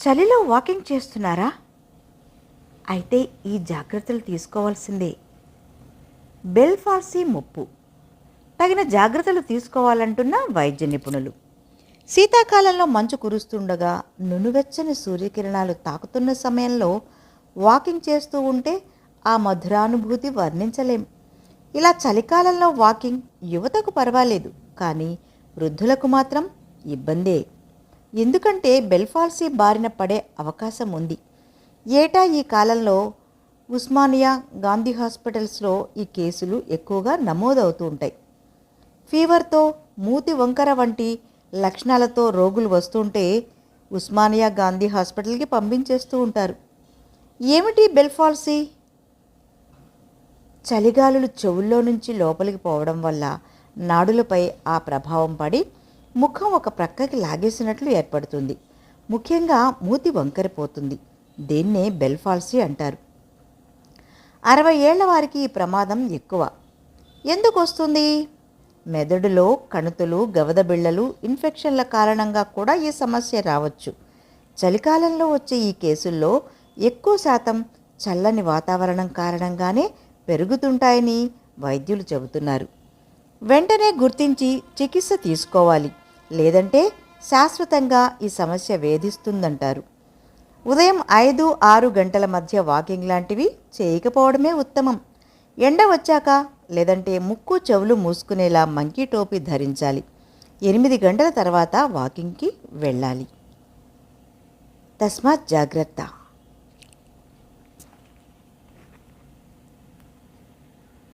చలిలో వాకింగ్ చేస్తున్నారా? అయితే ఈ జాగ్రత్తలు తీసుకోవాల్సిందే. బెల్ఫార్సీ ముప్పు. తగిన జాగ్రత్తలు తీసుకోవాలంటున్న వైద్య నిపుణులు. శీతాకాలంలో మంచు కురుస్తుండగా నునువెచ్చని సూర్యకిరణాలు తాకుతున్న సమయంలో వాకింగ్ చేస్తూ ఉంటే ఆ మధురానుభూతి వర్ణించలేం. ఇలా చలికాలంలో వాకింగ్ యువతకు పర్వాలేదు కానీ వృద్ధులకు మాత్రం ఇబ్బందే. ఎందుకంటే బెల్ఫాల్సీ బారిన పడే అవకాశం ఉంది. ఏటా ఈ కాలంలో ఉస్మానియా గాంధీ హాస్పిటల్స్లో ఈ కేసులు ఎక్కువగా నమోదవుతూ ఉంటాయి. ఫీవర్తో మూతి వంకర వంటి లక్షణాలతో రోగులు వస్తుంటే ఉస్మానియా గాంధీ హాస్పిటల్కి పంపించేస్తూ ఉంటారు. ఏమిటి బెల్ఫాల్సీ? చలిగాలులు చెవుల్లో నుంచి లోపలికి పోవడం వల్ల నాడులపై ఆ ప్రభావం పడి ముఖం ఒక ప్రక్కకి లాగేసినట్లు ఏర్పడుతుంది. ముఖ్యంగా మూతి వంకరిపోతుంది. దీన్నే బెల్ఫాల్సీ అంటారు. అరవై ఏళ్ళ వారికి ఈ ప్రమాదం ఎక్కువ. ఎందుకు వస్తుంది? మెదడులో కణుతులు గవదబిళ్ళలు ఇన్ఫెక్షన్ల కారణంగా కూడా ఈ సమస్య రావచ్చు. చలికాలంలో వచ్చే ఈ కేసుల్లో ఎక్కువ శాతం చల్లని వాతావరణం కారణంగానే పెరుగుతుంటాయని వైద్యులు చెబుతున్నారు. వెంటనే గుర్తించి చికిత్స తీసుకోవాలి. లేదంటే శాశ్వతంగా ఈ సమస్య వేధిస్తుందంటారు. ఉదయం ఐదు ఆరు గంటల మధ్య వాకింగ్ లాంటివి చేయకపోవడమే ఉత్తమం. ఎండ వచ్చాక లేదంటే ముక్కు చెవులు మూసుకునేలా మంకీ టోపీ ధరించాలి. ఎనిమిది గంటల తర్వాత వాకింగ్కి వెళ్ళాలి. తస్మాత్ జాగ్రత్త.